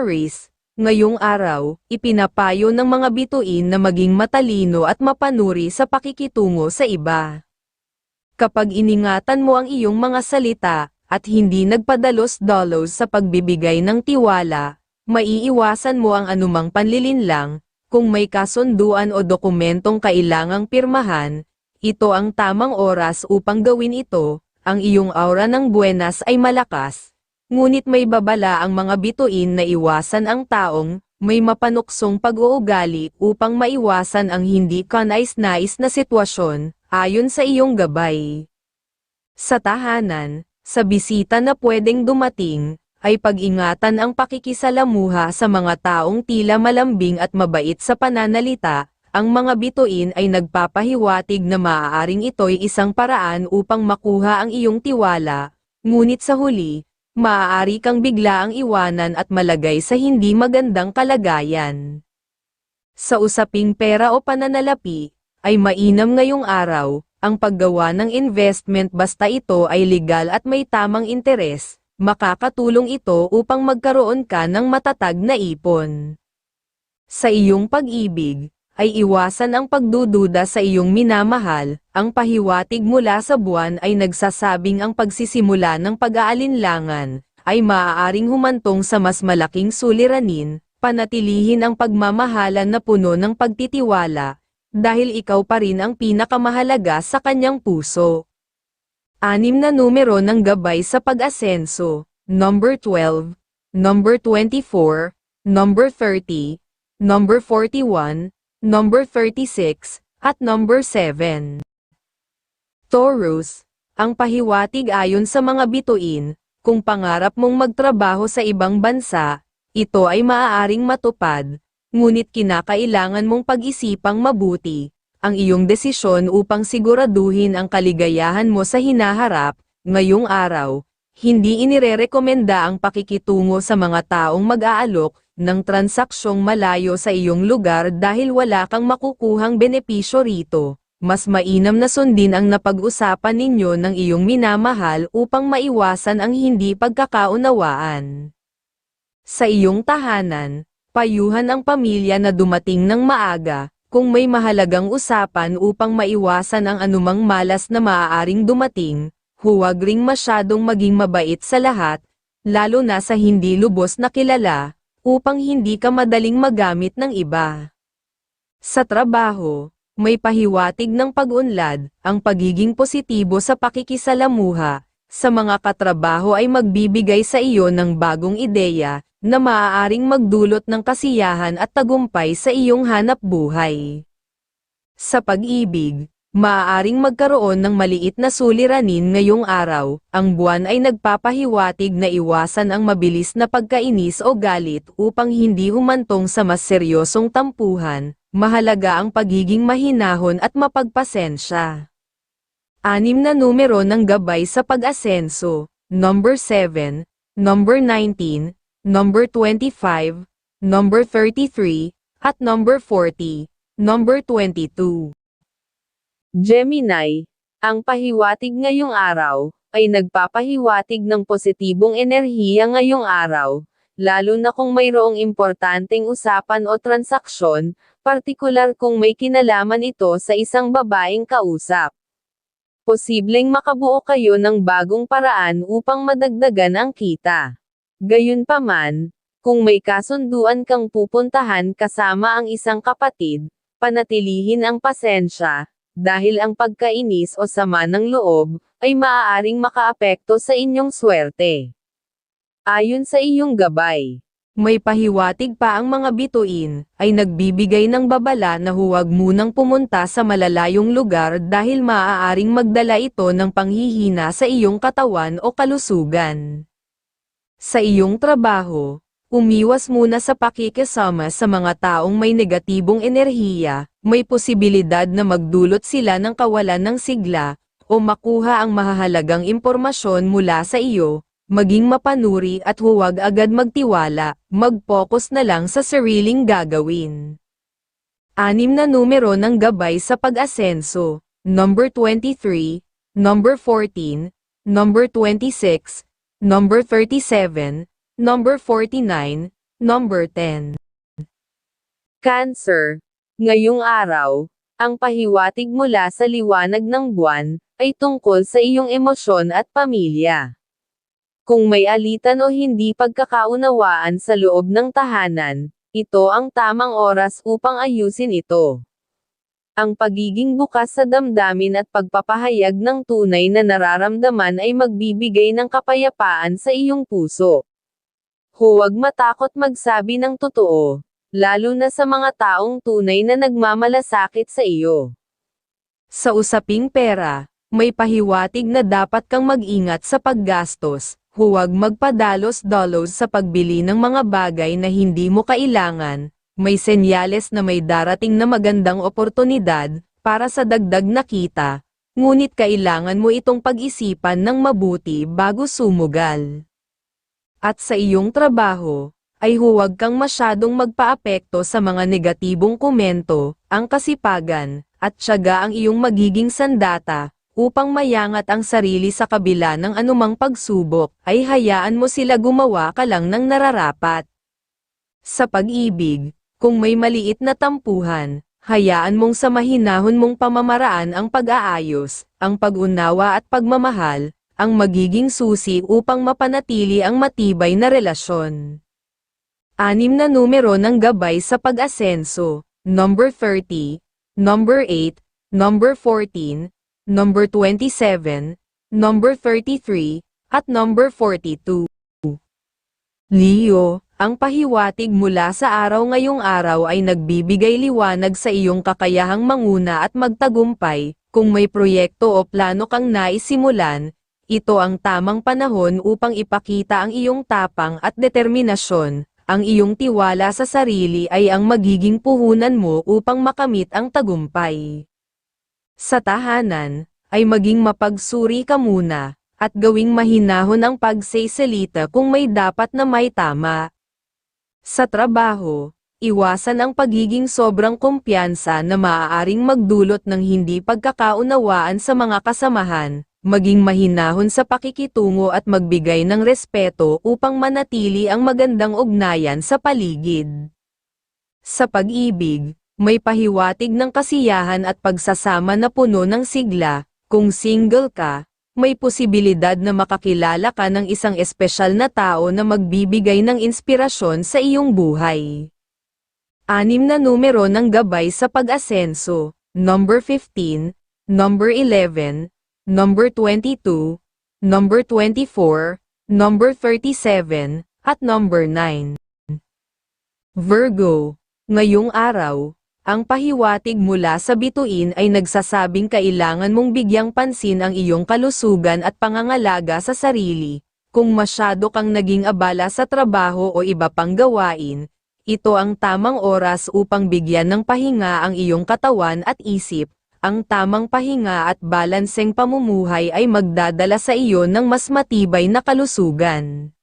Aris, ngayong araw, ipinapayo ng mga bituin na maging matalino at mapanuri sa pakikitungo sa iba. Kapag iningatan mo ang iyong mga salita, at hindi nagpadalos-dalos sa pagbibigay ng tiwala, maiiwasan mo ang anumang panlilinlang, kung may kasunduan o dokumentong kailangang pirmahan, ito ang tamang oras upang gawin ito, ang iyong aura ng buenas ay malakas, ngunit may babala ang mga bituin na iwasan ang taong, may mapanuksong pag-uugali upang maiwasan ang hindi kanais-nais na sitwasyon, ayon sa iyong gabay. Sa tahanan, sa bisita na pwedeng dumating, ay pag-ingatan ang pakikisalamuha sa mga taong tila malambing at mabait sa pananalita, ang mga bituin ay nagpapahiwatig na maaaring ito'y isang paraan upang makuha ang iyong tiwala, ngunit sa huli, maaari kang bigla ang iwanan at malagay sa hindi magandang kalagayan. Sa usaping pera o pananalapi, ay mainam ngayong araw, ang paggawa ng investment basta ito ay legal at may tamang interes, makakatulong ito upang magkaroon ka ng matatag na ipon. Sa iyong pag-ibig, ay iwasan ang pagdududa sa iyong minamahal, ang pahiwatig mula sa buwan ay nagsasabing ang pagsisimula ng pag-aalinlangan, ay maaaring humantong sa mas malaking suliranin, panatilihin ang pagmamahalan na puno ng pagtitiwala, dahil ikaw pa rin ang pinakamahalaga sa kanyang puso. Anim na numero ng gabay sa pag-asenso, number 12, number 24, number 30, number 41, number 36, at number 7. Taurus, ang pahiwatig ayon sa mga bituin, kung pangarap mong magtrabaho sa ibang bansa, ito ay maaaring matupad, ngunit kinakailangan mong pag-isipang mabuti, ang iyong desisyon upang siguraduhin ang kaligayahan mo sa hinaharap, ngayong araw, hindi inirerekomenda ang pakikitungo sa mga taong mag-aalok ng transaksyong malayo sa iyong lugar dahil wala kang makukuhang benepisyo rito. Mas mainam na sundin ang napag-usapan ninyo ng iyong minamahal upang maiwasan ang hindi pagkakaunawaan. Sa iyong tahanan, payuhan ang pamilya na dumating ng maaga, kung may mahalagang usapan upang maiwasan ang anumang malas na maaaring dumating, huwag ring masyadong maging mabait sa lahat, lalo na sa hindi lubos na kilala, upang hindi ka madaling magamit ng iba. Sa trabaho, may pahiwatig ng pag-unlad, ang pagiging positibo sa pakikisalamuha, sa mga katrabaho ay magbibigay sa iyo ng bagong ideya, na maaaring magdulot ng kasiyahan at tagumpay sa iyong hanap buhay. Sa pag-ibig, maaaring magkaroon ng maliit na suliranin ngayong araw, ang buwan ay nagpapahiwatig na iwasan ang mabilis na pagkainis o galit upang hindi humantong sa mas seryosong tampuhan, mahalaga ang pagiging mahinahon at mapagpasensya. Anim na numero ng gabay sa pag-asenso, number 7, number 19, number 25, number 33, at number 40, number 22. Gemini, ang pahiwatig ngayong araw, ay nagpapahiwatig ng positibong enerhiya ngayong araw, lalo na kung mayroong importanteng usapan o transaksyon, partikular kung may kinalaman ito sa isang babaeng kausap. Posibleng makabuo kayo ng bagong paraan upang madagdagan ang kita. Gayunpaman, kung may kasunduan kang pupuntahan kasama ang isang kapatid, panatilihin ang pasensya, dahil ang pagkainis o sama ng loob, ay maaaring makaapekto sa inyong swerte. Ayon sa iyong gabay, may pahiwatig pa ang mga bituin, ay nagbibigay ng babala na huwag munang pumunta sa malalayong lugar dahil maaaring magdala ito ng panghihina sa iyong katawan o kalusugan. Sa iyong trabaho, Umiwas muna sa pakikisama sa mga taong may negatibong enerhiya, may posibilidad na magdulot sila ng kawalan ng sigla, o makuha ang mahahalagang impormasyon mula sa iyo, maging mapanuri at huwag agad magtiwala, mag-focus na lang sa sariling gagawin. Anim na numero ng gabay sa pag-asenso, number 23, number 14, number 26, number 37, number 49, Number 10. Cancer. Ngayong araw, ang pahiwatig mula sa liwanag ng buwan, ay tungkol sa iyong emosyon at pamilya. Kung may alitan o hindi pagkakaunawaan sa loob ng tahanan, ito ang tamang oras upang ayusin ito. Ang pagiging bukas sa damdamin at pagpapahayag ng tunay na nararamdaman ay magbibigay ng kapayapaan sa iyong puso. Huwag matakot magsabi ng totoo, lalo na sa mga taong tunay na nagmamalasakit sa iyo. Sa usaping pera, may pahiwatig na dapat kang mag-ingat sa paggastos, huwag magpadalos-dalos sa pagbili ng mga bagay na hindi mo kailangan, may senyales na may darating na magandang oportunidad, para sa dagdag na kita, ngunit kailangan mo itong pag-isipan ng mabuti bago sumugal. At sa iyong trabaho, ay huwag kang masyadong magpaapekto sa mga negatibong komento, ang kasipagan, at tiyaga ang iyong magiging sandata, upang mayangat ang sarili sa kabila ng anumang pagsubok, ay hayaan mo sila gumawa ka lang ng nararapat. Sa pag-ibig, kung may maliit na tampuhan, hayaan mong sa mahinahon mong pamamaraan ang pag-aayos, ang pag-unawa at pagmamahal, ang magiging susi upang mapanatili ang matibay na relasyon. Anim na numero ng gabay sa pag-asenso, number 30, number 8, number 14, number 27, number 33, at number 42. Leo, ang pahiwatig mula sa araw ngayong araw ay nagbibigay liwanag sa iyong kakayahang manguna at magtagumpay, kung may proyekto o plano kang naisimulan, ito ang tamang panahon upang ipakita ang iyong tapang at determinasyon. Ang iyong tiwala sa sarili ay ang magiging puhunan mo upang makamit ang tagumpay. Sa tahanan, ay maging mapagsuri ka muna, at gawing mahinahon ang pagseselita kung may dapat na may tama. Sa trabaho, iwasan ang pagiging sobrang kumpiyansa na maaaring magdulot ng hindi pagkakaunawaan sa mga kasamahan, maging mahinahon sa pakikitungo at magbigay ng respeto upang manatili ang magandang ugnayan sa paligid. Sa pag-ibig, may pahiwatig ng kasiyahan at pagsasama na puno ng sigla, kung single ka, may posibilidad na makakilala ka ng isang espesyal na tao na magbibigay ng inspirasyon sa iyong buhay. Anim na numero ng gabay sa pag-asenso, number 15, number 11, number 22, number 24, number 37, at number 9. Virgo, ngayong araw, ang pahiwatig mula sa bituin ay nagsasabing kailangan mong bigyang pansin ang iyong kalusugan at pangangalaga sa sarili. Kung masyado kang naging abala sa trabaho o iba pang gawain, ito ang tamang oras upang bigyan ng pahinga ang iyong katawan at isip, ang tamang pahinga at balanseng pamumuhay ay magdadala sa iyo ng mas matibay na kalusugan.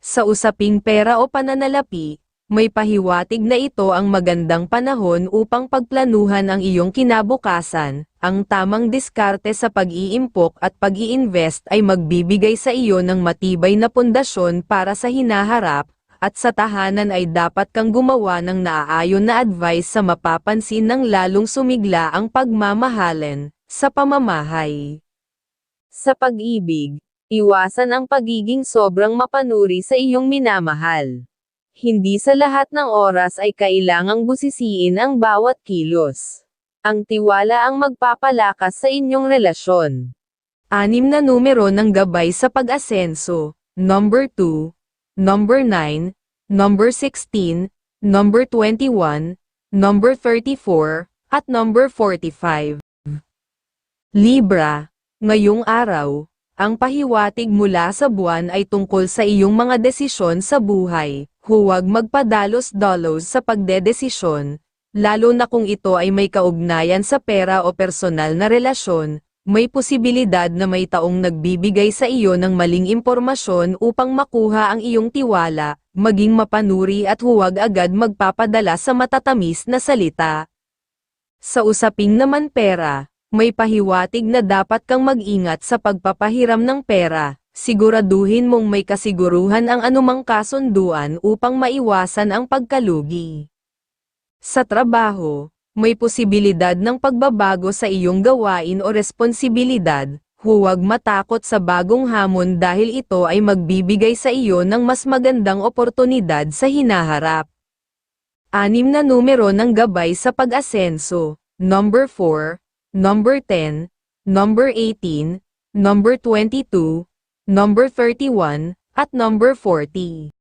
Sa usaping pera o pananalapi, may pahiwatig na ito ang magandang panahon upang pagplanuhan ang iyong kinabukasan, ang tamang diskarte sa pag-iimpok at pag-iinvest ay magbibigay sa iyo ng matibay na pundasyon para sa hinaharap, at sa tahanan ay dapat kang gumawa ng naaayon na advice sa mapapansin ng lalong sumigla ang pagmamahalan sa pamamahay. Sa pag-ibig, iwasan ang pagiging sobrang mapanuri sa iyong minamahal. Hindi sa lahat ng oras ay kailangang busisiin ang bawat kilos. Ang tiwala ang magpapalakas sa inyong relasyon. Anim na numero ng gabay sa pag-asenso, number 2, number 9, number 16, number 21, number 34, at number 45. Libra, ngayong araw, ang pahiwatig mula sa buwan ay tungkol sa iyong mga desisyon sa buhay, huwag magpadalos-dalos sa pagdedesisyon, lalo na kung ito ay may kaugnayan sa pera o personal na relasyon, may posibilidad na may taong nagbibigay sa iyo ng maling impormasyon upang makuha ang iyong tiwala, maging mapanuri at huwag agad magpapadala sa matatamis na salita. Sa usaping naman pera, may pahiwatig na dapat kang mag-ingat sa pagpapahiram ng pera, siguraduhin mong may kasiguruhan ang anumang kasunduan upang maiwasan ang pagkalugi. Sa trabaho, may posibilidad ng pagbabago sa iyong gawain o responsibilidad, huwag matakot sa bagong hamon dahil ito ay magbibigay sa iyo ng mas magandang oportunidad sa hinaharap. Anim na numero ng gabay sa pag-asenso, number 4, number 10, number 18, number 22, number 31, at number 40.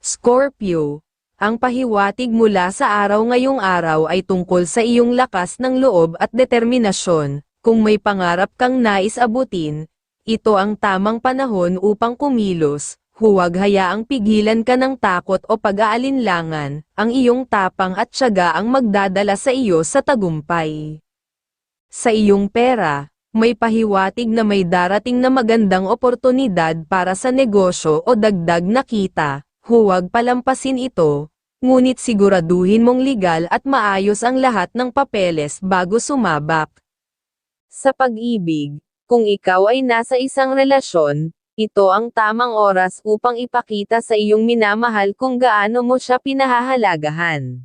Scorpio, ang pahiwatig mula sa araw ngayong araw ay tungkol sa iyong lakas ng loob at determinasyon. Kung may pangarap kang nais abutin, ito ang tamang panahon upang kumilos. Huwag hayaang pigilan ka ng takot o pag-aalinlangan, ang iyong tapang at tiyaga ang magdadala sa iyo sa tagumpay. Sa iyong pera, may pahiwatig na may darating na magandang oportunidad para sa negosyo o dagdag na kita, huwag palampasin ito, ngunit siguraduhin mong legal at maayos ang lahat ng papeles bago sumabak. Sa pag-ibig, kung ikaw ay nasa isang relasyon, ito ang tamang oras upang ipakita sa iyong minamahal kung gaano mo siya pinahahalagahan.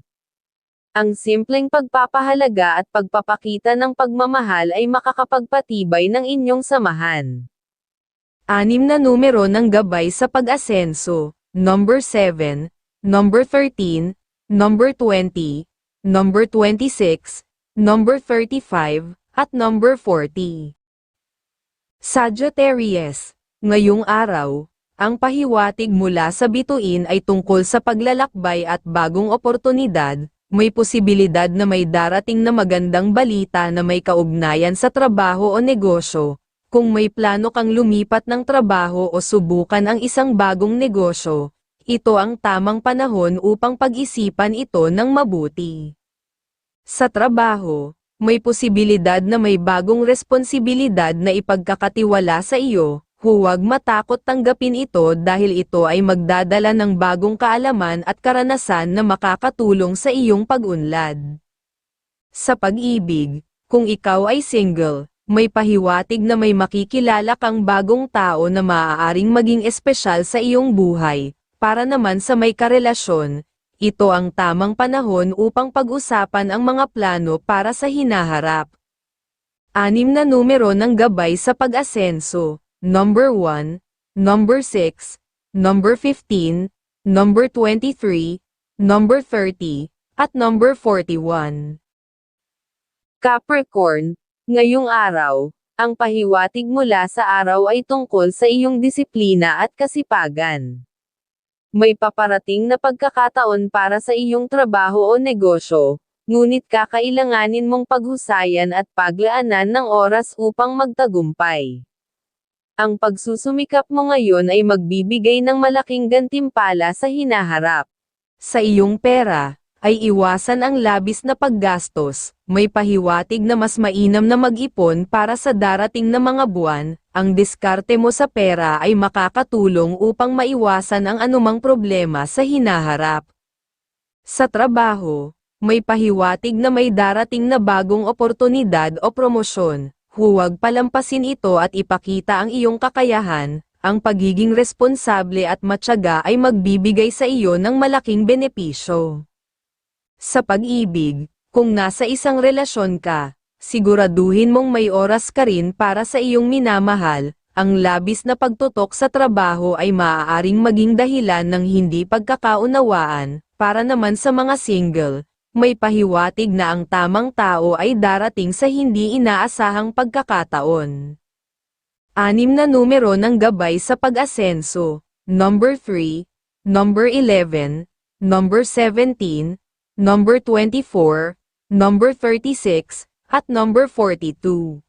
Ang simpleng pagpapahalaga at pagpapakita ng pagmamahal ay makakapagpatibay ng inyong samahan. Anim na numero ng gabay sa pag-asenso, number 7, number 13, number 20, number 26, number 35, at number 40. Sagittarius, ngayong araw, ang pahiwatig mula sa bituin ay tungkol sa paglalakbay at bagong oportunidad, may posibilidad na may darating na magandang balita na may kaugnayan sa trabaho o negosyo. Kung may plano kang lumipat ng trabaho o subukan ang isang bagong negosyo, ito ang tamang panahon upang pag-isipan ito ng mabuti. Sa trabaho, may posibilidad na may bagong responsibilidad na ipagkakatiwala sa iyo, huwag matakot tanggapin ito dahil ito ay magdadala ng bagong kaalaman at karanasan na makakatulong sa iyong pag-unlad. Sa pag-ibig, kung ikaw ay single, may pahiwatig na may makikilala kang bagong tao na maaaring maging espesyal sa iyong buhay, para naman sa may karelasyon, ito ang tamang panahon upang pag-usapan ang mga plano para sa hinaharap. Anim na numero ng gabay sa pag-asenso, number 1, number 6, number 15, number 23, number 30, at number 41. Capricorn, ngayong araw, ang pahiwatig mula sa araw ay tungkol sa iyong disiplina at kasipagan. May paparating na pagkakataon para sa iyong trabaho o negosyo, ngunit kakailanganin mong paghusayan at paglaanan ng oras upang magtagumpay. Ang pagsusumikap mo ngayon ay magbibigay ng malaking gantimpala sa hinaharap. Sa iyong pera, ay iwasan ang labis na paggastos, may pahiwatig na mas mainam na mag-ipon para sa darating na mga buwan, ang diskarte mo sa pera ay makakatulong upang maiwasan ang anumang problema sa hinaharap. Sa trabaho, may pahiwatig na may darating na bagong oportunidad o promosyon, huwag palampasin ito at ipakita ang iyong kakayahan, ang pagiging responsable at matyaga ay magbibigay sa iyo ng malaking benepisyo. Sa pag-ibig, kung nasa isang relasyon ka, siguraduhin mong may oras ka rin para sa iyong minamahal, ang labis na pagtutok sa trabaho ay maaaring maging dahilan ng hindi pagkakaunawaan, para naman sa mga single, may pahiwatig na ang tamang tao ay darating sa hindi inaasahang pagkakataon. Anim na numero ng gabay sa pag-asenso, number 3, number 11, number 17, number 24, number 36, at number 42.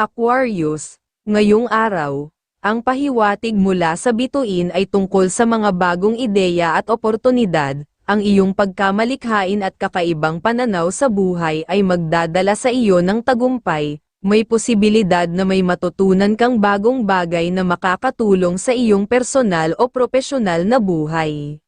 Aquarius, ngayong araw, ang pahiwatig mula sa bituin ay tungkol sa mga bagong ideya at oportunidad, ang iyong pagkamalikhain at kakaibang pananaw sa buhay ay magdadala sa iyo ng tagumpay, may posibilidad na may matutunan kang bagong bagay na makakatulong sa iyong personal o propesyonal na buhay.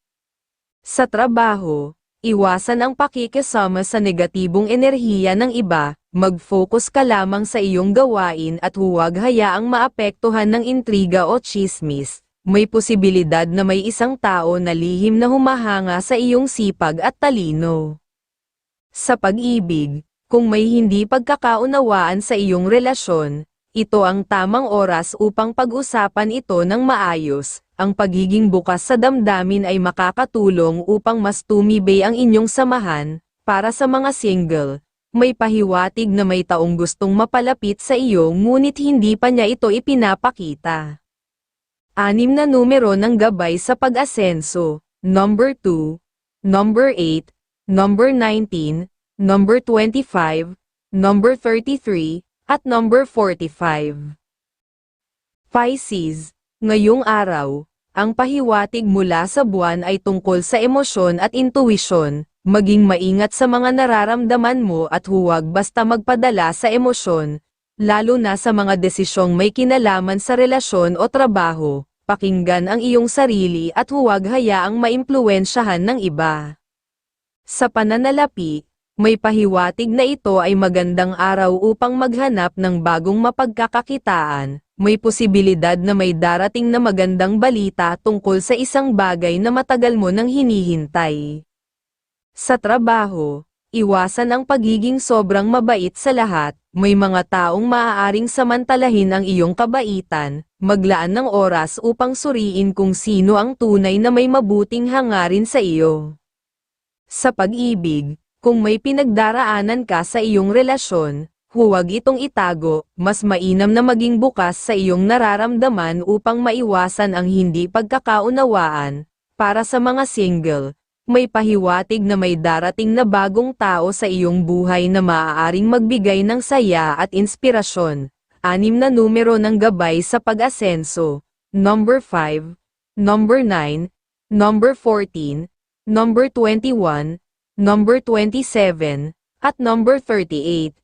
Sa trabaho, Iwasan ang pakikisama sa negatibong enerhiya ng iba, mag-focus ka lamang sa iyong gawain at huwag hayaang maapektuhan ng intriga o chismis. May posibilidad na may isang tao na lihim na humahanga sa iyong sipag at talino. Sa pag-ibig, kung may hindi pagkakaunawaan sa iyong relasyon, ito ang tamang oras upang pag-usapan ito ng maayos. Ang pagiging bukas sa damdamin ay makakatulong upang mas tumibay ang inyong samahan. Para sa mga single, may pahiwatig na may taong gustong mapalapit sa iyo ngunit hindi pa niya ito ipinapakita. Anim na numero ng gabay sa pag-asenso, number 2, number 8, number 19, number 25, number 33, at number 45. Pisces, ngayong araw, ang pahiwatig mula sa buwan ay tungkol sa emosyon at intuwisyon, maging maingat sa mga nararamdaman mo at huwag basta magpadala sa emosyon, lalo na sa mga desisyong may kinalaman sa relasyon o trabaho, pakinggan ang iyong sarili at huwag hayaang maimpluwensyahan ng iba. Sa pananalapi, may pahiwatig na ito ay magandang araw upang maghanap ng bagong mapagkakakitaan, may posibilidad na may darating na magandang balita tungkol sa isang bagay na matagal mo nang hinihintay. Sa trabaho, iwasan ang pagiging sobrang mabait sa lahat, may mga taong maaaring samantalahin ang iyong kabaitan, maglaan ng oras upang suriin kung sino ang tunay na may mabuting hangarin sa iyo. Sa pag-ibig, kung may pinagdaraanan ka sa iyong relasyon, huwag itong itago, mas mainam na maging bukas sa iyong nararamdaman upang maiwasan ang hindi pagkakaunawaan. Para sa mga single, may pahiwatig na may darating na bagong tao sa iyong buhay na maaaring magbigay ng saya at inspirasyon. Anim na numero ng gabay sa pag-asenso, number 5, number 9, number 14, number 21, number 27, at number 38.